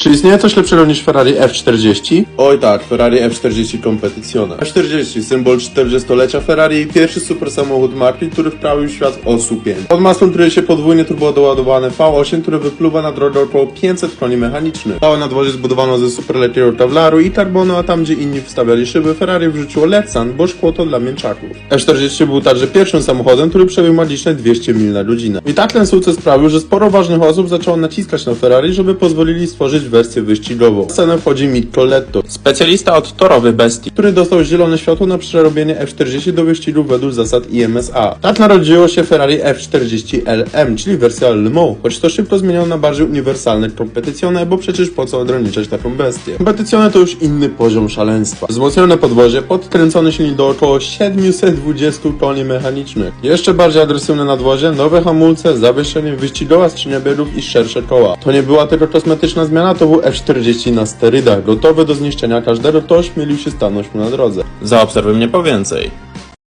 Czy istnieje coś lepszego niż Ferrari F40? Oj tak, Ferrari F40 Competizione. F40, symbol 40-lecia Ferrari i pierwszy super samochód marki, który wprawił świat osłupień. Pod masłem kryje się podwójnie turbodoładowany V8, który wypluwa na drogę około 500 koni mechanicznych. Całe nadwozie zbudowano ze super letniego tawlaru i carbonu, a tam gdzie inni wstawiali szyby, Ferrari wrzuciło LED sand, bo szkło to dla mięczaków. F40 był także pierwszym samochodem, który przebiegł magiczne 200 mil na godzinę. I tak ten sukces sprawił, że sporo ważnych osób zaczęło naciskać na Ferrari, żeby pozwolili stworzyć wersję wyścigową. W scenę wchodzi Mitko Letto, specjalista od torowych bestii, który dostał zielone światło na przerobienie F40 do wyścigu według zasad IMSA. Tak narodziło się Ferrari F40 LM, czyli wersja Le Mans, choć to szybko zmieniono na bardziej uniwersalne kompetycjone, bo przecież po co ograniczać taką bestię. Kompetycjone to już inny poziom szaleństwa. Wzmocnione podwozie, podkręcony silnik do około 720 koni mechanicznych. Jeszcze bardziej agresywne nadwozie, nowe hamulce, zawieszenie, wyścigowa skrzynia biegów i szersze koła. To nie była tylko kosmetyczna zmiana, to był F40 na sterydach, gotowy do zniszczenia każdego, kto ośmielił się stanąć mu na drodze. Zaobserwuj mnie po więcej.